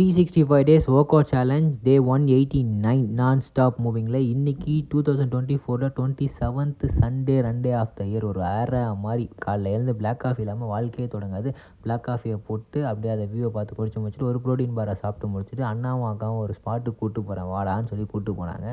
Three sixty five days workout challenge day one eighty nine நான் stop மூவிங்கில் இன்றைக்கி two thousand twenty ஃபோரில் twenty seventh Sunday ரெண்டே of the year ஒரு அரை மாதிரி காலைல எழுந்து பிளாக் காஃபி இல்லாமல் வாழ்க்கையே தொடங்காது. பிளாக் காஃபியை போட்டு அப்படியே அதை வியூவை பார்த்து குடிச்சு முடிச்சுட்டு ஒரு ப்ரோட்டீன் பாரை சாப்பிட்டு முடிச்சுட்டு அண்ணாவும் அக்காவும் ஒரு ஸ்பாட்டுக்கு கூப்பிட்டு போகிறேன் வாடான்னு சொல்லி கூப்பிட்டு போனாங்க.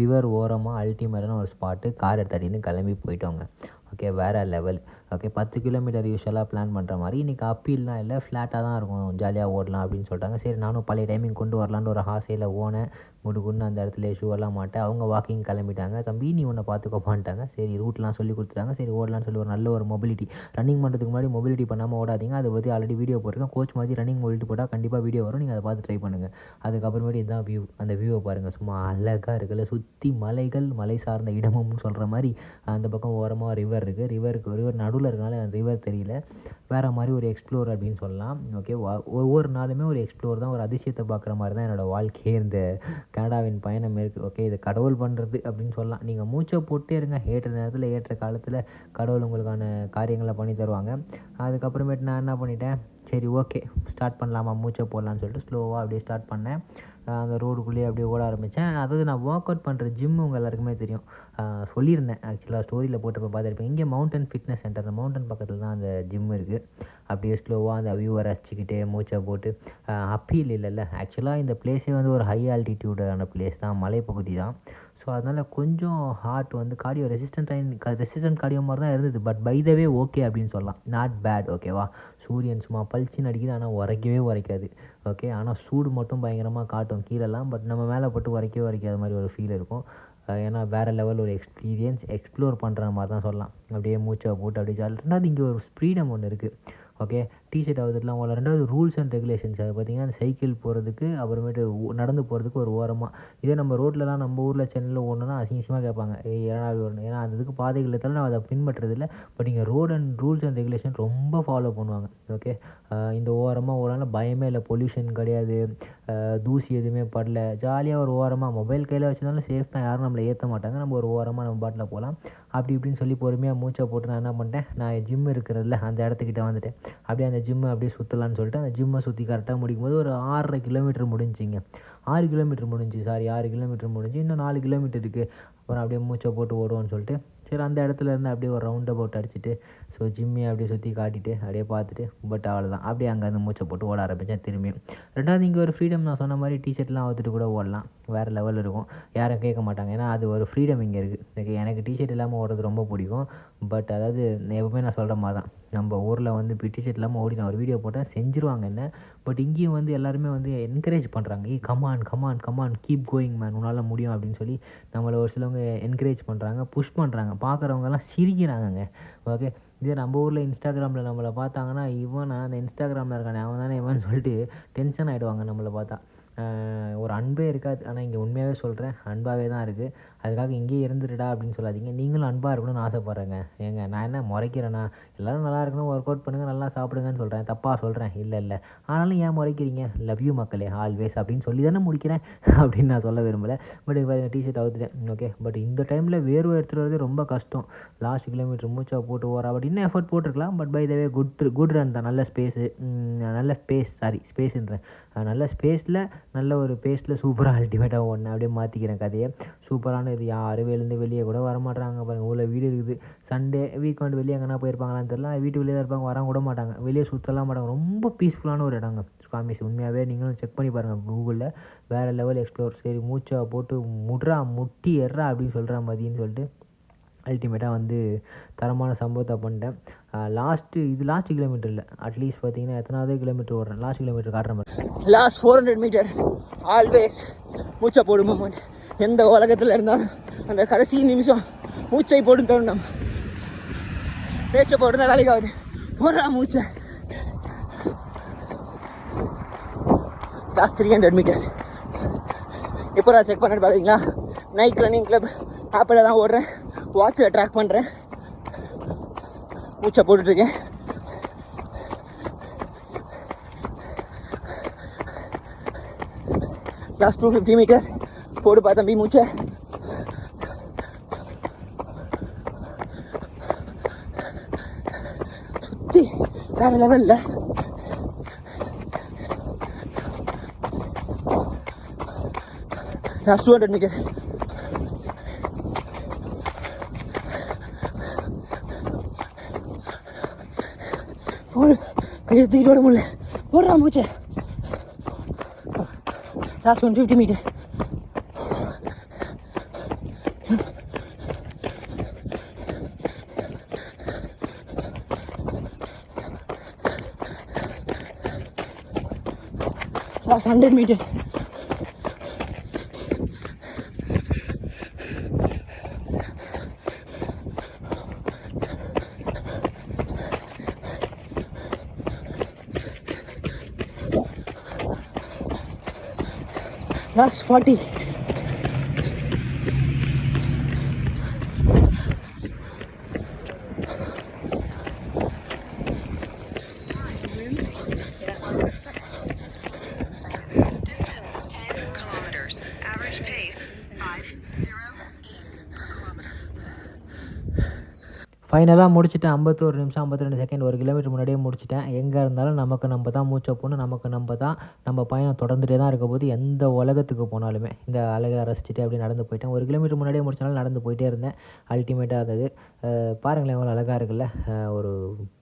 ரிவர் ஓரமாக அல்டிமேட்டான ஒரு ஸ்பாட்டு கார் எடுத்தாடின்னு கிளம்பி போயிட்டோங்க. ஓகே வேறு லெவல் ஓகே பத்து கிலோமீட்டர் யூஸ்வலாக பிளான் பண்ணுற மாதிரி. இன்றைக்கி அப்பீல்லாம் இல்லை ஃப்ளாட்டாக தான் இருக்கும். ஜாலியாக ஓடலாம் அப்படின்னு சொல்லிட்டாங்க. சரி நானும் பழைய டைமிங் கொண்டு வரலான்னு ஒரு ஆசையில் ஓனேன். முடுகுன்னு அந்த இடத்துல ஷூவெல்லாம் மாட்டேன். அவங்க வாக்கிங் கிளம்பிட்டாங்க. தம்பி நீ உன்னை பார்த்துக்கோப்பான்ட்டாங்க. சரி ரூட்லாம் சொல்லி கொடுத்துட்டாங்க. சரி ஓடலான்னு சொல்லி ஒரு நல்ல ஒரு மொபிலிட்டி ரன்னிங் பண்ணுறதுக்கு முன்னாடி மொபிலிட்டி பண்ணாமல் ஓடாதீங்க. அதை பற்றி ஆல்ரெடி வீடியோ போட்டிருக்கேன். கோச் மாதிரி ரன்னிங் மொபிலிட்டி போட்டால் கண்டிப்பாக வீடியோ வரும். நீங்கள் அதை பார்த்து ட்ரை பண்ணுங்கள் அதுக்கப்புறமேட்டு இதுதான் வியூ அந்த வியூவை பாருங்கள் சும்மா அழகாக இருக்குல்ல. சுற்றி மலைகள் மலை சார்ந்த இடமும்னு சொல்கிற மாதிரி அந்த பக்கம் ஓரமாக ரிவர் இருக்குது ரிவருக்கு ரிவர் நடுவில் இருக்கனால ரிவர் தெரியல. வேறு மாதிரி ஒரு எக்ஸ்ப்ளோர் அப்படின்னு சொல்லலாம். ஓகே ஒவ்வொரு நாளுமே ஒரு எக்ஸ்ப்ளோர் தான் ஒரு அதிசயத்தை பார்க்குற மாதிரி தான் என்னோடய வாழ்க்கையே. இந்த கனடாவின் பயணம் இருக்குது ஓகே இதை கடவுள் பண்ணுறது அப்படின்னு சொல்லலாம். நீங்கள் மூச்சை போட்டே இருங்க. ஏற்ற நேரத்தில் ஏற்ற காலத்தில் கடவுள் உங்களுக்கான காரியங்களை பண்ணி தருவாங்க. அதுக்கப்புறமேட்டு நான் என்ன பண்ணிட்டேன்? சரி ஓகே ஸ்டார்ட் பண்ணலாமா? மூச்சை போடலான்னு சொல்லிட்டு ஸ்லோவாக அப்படியே ஸ்டார்ட் பண்ணேன். அந்த ரோடுக்குள்ளேயே அப்படியே ஓட ஆரம்பித்தேன் அதாவது நான் ஒர்க் அவுட் பண்ணுற ஜிம் உங்கள் எல்லாருக்குமே தெரியும். சொல்லியிருந்தேன். ஆக்சுவலாக ஸ்டோரியில் போட்டப்போ பார்த்துருப்பேன். இங்கே மவுண்டன் ஃபிட்னஸ் சென்டர் அந்த மவுண்டன் பக்கத்தில் தான் அந்த ஜிம் இருக்குது அப்படியே ஸ்லோவாக அந்த வியூவை ரசிச்சுக்கிட்டே மூச்சை போட்டு அப்பீல் இல்லைல்ல. ஆக்சுவலாக இந்த பிளேஸே வந்து ஒரு ஹை ஆல்டிடியூடான பிளேஸ் தான். மலைப்பகுதி தான். ஸோ அதனால் கொஞ்சம் ஹார்ட் வந்து கார்டியோ ரெசிஸ்டன்ட் ரெசிஸ்டன்ட் கார்டியோ மாதிரி தான் இருந்தது. பட் பைதவே ஓகே அப்படின்னு சொல்லலாம். நாட் பேட் ஓகேவா சூரியன் சும்மா பளிச்சுன்னு அடிக்குது. ஆனால் உரைக்கவே உரைக்காது. ஓகே ஆனால் சூடு மட்டும் பயங்கரமாக காட்டும் கீழெல்லாம். பட் நம்ம மேலே போட்டு உரைக்கவே உரைக்காத மாதிரி ஒரு ஃபீல் இருக்கும். ஏன்னா வேறு லெவல் ஒரு எக்ஸ்பீரியன்ஸ் எக்ஸ்ப்ளோர் பண்ணுற மாதிரி தான் சொல்லலாம். அப்படியே மூச்சை போட்டு அப்படியே ஜாலி. ரெண்டாவது இங்கே ஒரு ஃப்ரீடம் ஒன்று இருக்குது ஓகே டிஷர்ட் ஆகுதுலாம் உள்ள ரெண்டாவது ரூல்ஸ் அண்ட் ரெகுலேஷன்ஸ் அது பார்த்திங்கன்னா அந்த சைக்கிள் போகிறதுக்கு அப்புறமேட்டு நடந்து போகிறதுக்கு ஒரு ஓரமாக இதே நம்ம ரோட்லலாம் நம்ம ஊரில் சென்னையில் ஓடணுன்னா அசிங்கசியமாக கேட்பாங்க. ஏழாவது ஓடணும் ஏன்னா அந்த இதுக்கு பாதைகள் இருந்தாலும் நான் அதை பின்பற்றதில்லை பட் இங்கே road and rules and regulation ரொம்ப ஃபாலோ பண்ணுவாங்க. ஓகே இந்த ஓரமாக ஓடலாம் பயமே இல்லை. பொல்யூஷன் கிடையாது. தூசி எதுவுமே படல. ஜாலியாக ஒரு ஓரமாக மொபைல் கையில் வச்சுருந்தாலும் சேஃப் தான். யாரும் நம்மளை ஏற்ற மாட்டாங்க. நம்ம ஒரு ஓரமாக நம்ம பாட்டில் போகலாம். அப்படி இப்படின்னு சொல்லி பொறுமையாக மூச்சை போட்டு நான் என்ன பண்ணிட்டேன்? நான் ஜிம் இருக்கிறதில்ல அந்த இடத்துக்கிட்ட வந்துட்டேன். அப்படியே அந்த ஜிம்மை அப்படியே சுற்றலான்னு சொல்லிட்டு அந்த ஜிம்மை சுற்றி கரெக்டாக முடிக்கும் போது ஒரு ஆறரை கிலோமீட்டர் முடிஞ்சிங்க ஆறு கிலோமீட்டர் முடிஞ்சு சாரி ஆறு கிலோமீட்டர் முடிஞ்சு இன்னும் நாலு கிலோமீட்டர் இருக்குது அப்புறம் அப்படியே மூச்சை போட்டு ஓடுவோன்னு சொல்லிட்டு சரி அந்த இடத்துல இருந்து அப்படியே ஒரு ரவுண்ட் அபவுட் அடிச்சுட்டு ஸோ ஜிம்மி அப்படியே சுற்றி காட்டிட்டு அப்படியே பார்த்துட்டு பட் அவ்வளோதான் அப்படியே அங்கேருந்து மூச்சை போட்டு ஓட ஆரம்பித்தேன் திரும்பி ரெண்டாவது இங்கே ஒரு ஃப்ரீடம் நான் சொன்ன மாதிரி டிஷர்ட்லாம் அவுத்துட்டு கூட ஓடலாம். வேறு லெவல் இருக்கும். யாரும் கேட்க மாட்டாங்க. ஏன்னா அது ஒரு ஃப்ரீடம் இங்கே இருக்குது எனக்கு எனக்கு டிஷர்ட் இல்லாமல் ஓடுறது ரொம்ப பிடிக்கும். பட் அதாவது எப்பவுமே நான் சொல்கிற மாதிரி தான். நம்ம ஊரில் வந்து இப்போ இல்லாமல் ஓடி நான் ஒரு வீடியோ போட்டேன் செஞ்சுருவாங்க என்ன? பட் இங்கேயும் வந்து எல்லாருமே வந்து என்கரேஜ் பண்ணுறாங்க ஏ come on come on come on keep going man உன்னால் முடியும் அப்படின்னு சொல்லி நம்மளை ஒரு சிலவங்க என்கரேஜ் பண்ணுறாங்க புஷ் பண்ணுறாங்க பார்க்குறவங்கலாம் சிரிக்கிறாங்கங்க. ஓகே இதே நம்ம ஊரில் இன்ஸ்டாகிராமில் நம்மளை பார்த்தாங்கன்னா இவனா அந்த இன்ஸ்டாகிராமில் இருக்கானே அவன் தானே இவன் சொல்லிட்டு டென்ஷன் ஆகிடுவாங்க நம்மளை பார்த்தா. ஒரு அன்பே இருக்காது. ஆனால் இங்கே உண்மையாகவே சொல்கிறேன் அன்பாகவே தான் இருக்குது அதுக்காக இங்கேயே இருந்துடுடா அப்படின்னு சொல்லாதீங்க. நீங்களும் அன்பாக இருக்கணும்னு ஆசைப்பட்றேங்க. ஏங்க நான் என்ன முறைக்கிறேன்னா எல்லோரும் நல்லா இருக்கணும் ஒர்க் அவுட் பண்ணுங்கள் நல்லா சாப்பிடுங்கன்னு சொல்கிறேன் தப்பாக சொல்கிறேன் இல்லை இல்லை. ஆனாலும் ஏன் முறைக்கிறீங்க? லவ் யூ மக்களே ஆல்வேஸ் அப்படின்னு சொல்லி தானே முடிக்கிறேன். அப்படின்னு நான் சொல்ல விரும்பலை. பட் பாருங்கள் டிஷர்ட் அவுத்துட்டேன். ஓகே பட் இந்த டைமில் வேர்வை எடுத்துகிட்டு வரது ரொம்ப கஷ்டம். லாஸ்ட் கிலோமீட்டர் மூச்சா போட்டு ஓரா அப்படின்னு இன்னும் எஃபர்ட் போட்டிருக்கலாம். But by the way good good run தான். நல்ல ஸ்பேஸு நல்ல ஸ்பேஸ் சாரி ஸ்பேஸுன்றேன் நல்ல ஸ்பேஸில் நல்ல ஒரு பேஸ்ட்டில் சூப்பராக அல்டிமேட்டாக ஒன்று அப்படியே மாற்றிக்கிறேன் கதையை. சூப்பரான இது யாரும் வெளிலேருந்து வெளியே கூட வரமாட்டாங்க பாருங்கள் ஊரில் வீடு இருக்குது. சண்டே வீக்கெண்ட் வெளியே எங்கன்னா போயிருப்பாங்களான்னு தெரியல. வீட்டு வெளியே தான் இருப்பாங்க. வர கூட மாட்டாங்க. வெளியே சுற்றலாம் மாட்டாங்க. ரொம்ப பீஸ்ஃபுல்லான ஒரு இடங்க. காமிஸ் உண்மையாகவே நீங்களும் செக் பண்ணி பாருங்கள் கூகுளில் வேறு லெவல் எக்ஸ்ப்ளோர் சரி மூச்சை போட்டு முட்றா முட்டி எறா அப்படின்னு சொல்கிற மாதிரின்னு சொல்லிட்டு அல்டிமேட்டாக வந்து தரமான சம்பவத்தை பண்ணிட்டேன். லாஸ்ட்டு இது லாஸ்ட் கிலோமீட்டர் இல்லை. அட்லீஸ்ட் பார்த்தீங்கன்னா எத்தனாவது கிலோமீட்டர் ஓடுறேன். லாஸ்ட் கிலோமீட்டர் காட்டுற மாதிரி. Last four hundred metre always மூச்சை போடும் மூமெண்ட் எந்த உலகத்தில் இருந்தாலும் அந்த கடைசி நிமிஷம் மூச்சை போடும் தருணம். பேச்சை போட்டு தான் வேலைக்கு ஆகுது போடுறா மூச்சை. லாஸ்ட் த்ரீ ஹண்ட்ரட் மீட்டர் எப்போ நான் செக் பண்ணிட்டு பார்த்தீங்களா நைட் ரன்னிங் கிளப் ஆப்பில் தான் ஓடுறேன். வாட்சில் ட்ராக் பண்ணுறேன் மூச்சை போட்டுட்ருக்கேன். லாஸ்ட் டூ ஃபிஃப்டி மீட்டர் போடு போடுப்பா தம்பி மூச்சை. சுற்றி வேறு லெவலில் லாஸ்ட் டூ ஹண்ட்ரட் மீட்டர் போடு கையை தூக்கிட்டு ஓட முடியல. ஓடுறா மூச்சு. Last one fifty metre last hundred metre That's 40. ஃபைனலாக முடிச்சிட்டேன். ஐம்பத்தோரு நிமிஷம் ஐம்பத்தி ரெண்டு செகண்ட் ஒரு கிலோமீட்டர் முன்னாடியே முடிச்சிட்டேன். எங்கே இருந்தாலும் நமக்கு நம்ம தான் மூச்சை போகணும் நமக்கு நம்ம தான் நம்ம பயணம் தொடர்ந்துட்டே தான் இருக்க போது எந்த உலகத்துக்கு போனாலுமே. இந்த அழகாக ரசிச்சுட்டு அப்படியே நடந்து போயிட்டேன். ஒரு கிலோமீட்டர் முன்னாடியே முடிச்சனாலும் நடந்து போயிட்டே இருந்தேன். அல்டிமேட்டாக இருந்தது. பாருங்களேன் எவ்வளோ அழகாக இருக்குல்ல. ஒரு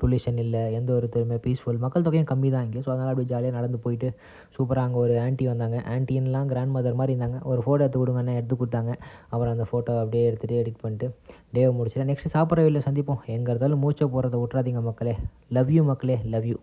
பொல்யூஷன் இல்லை எந்த ஒரு பீஸ்ஃபுல் மக்கள் தொகையும் கம்மி தான் இங்கே. ஸோ அதனால் அப்படியே ஜாலியாக நடந்து போயிட்டு சூப்பராக அங்கே ஒரு ஆன்ட்டி வந்தாங்க. ஆன்ட்டின்லாம் கிராண்ட் மதர் மாதிரி இருந்தாங்க. ஒரு ஃபோட்டோ எடுத்து கொடுங்கன்னு எடுத்து கொடுத்தாங்க. அப்புறம் அந்த ஃபோட்டோ அப்படியே எடுத்துகிட்டு எடிட் பண்ணிட்டு டேவை முடிச்சிட்டேன். நெக்ஸ்ட் சாப்பிட்ற வீட்டில் சந்திப்போம். எங்கே இருந்தாலும் மூச்சை போகிறத விட்றாதீங்க மக்களே. லவ் யூ மக்களே லவ் யூ